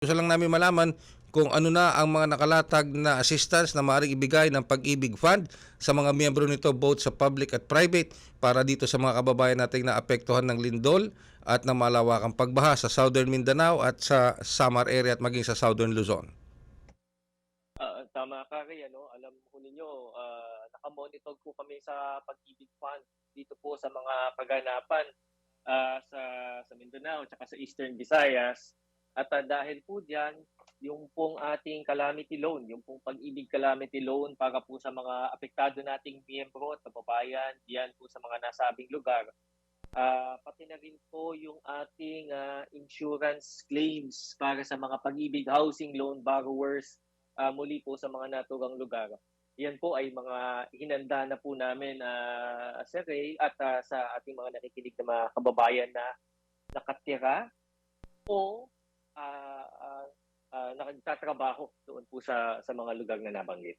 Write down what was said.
Gusto lang namin malaman kung ano na ang mga nakalatag na assistance na maaaring ibigay ng Pag-ibig Fund sa mga miyembro nito both sa public at private para dito sa mga kababayan nating naapektuhan ng lindol at ng malawakang pagbaha sa Southern Mindanao at sa Samar area at maging sa Southern Luzon. Ah, tama ka rin, ano? Alam ko ninyo, ah, nakamonitor po kami sa Pag-ibig Fund dito po sa mga kaganapan ah, sa sa Mindanao at sa Eastern Visayas. At ah, dahil po diyan, yung pong ating calamity loan, yung pong pag-ibig calamity loan para po sa mga apektado nating miyembro at kababayan diyan po sa mga nasabing lugar. Ah, pati na rin po yung ating ah, insurance claims para sa mga pag-ibig housing loan borrowers ah, muli po sa mga naturang lugar. Yan po ay mga hinanda na po namin uh, Sir Ray at ah, sa ating mga nakikinig na mga kababayan na nakatira o uh, uh, nagtatrabaho doon po sa sa mga lugar na nabanggit.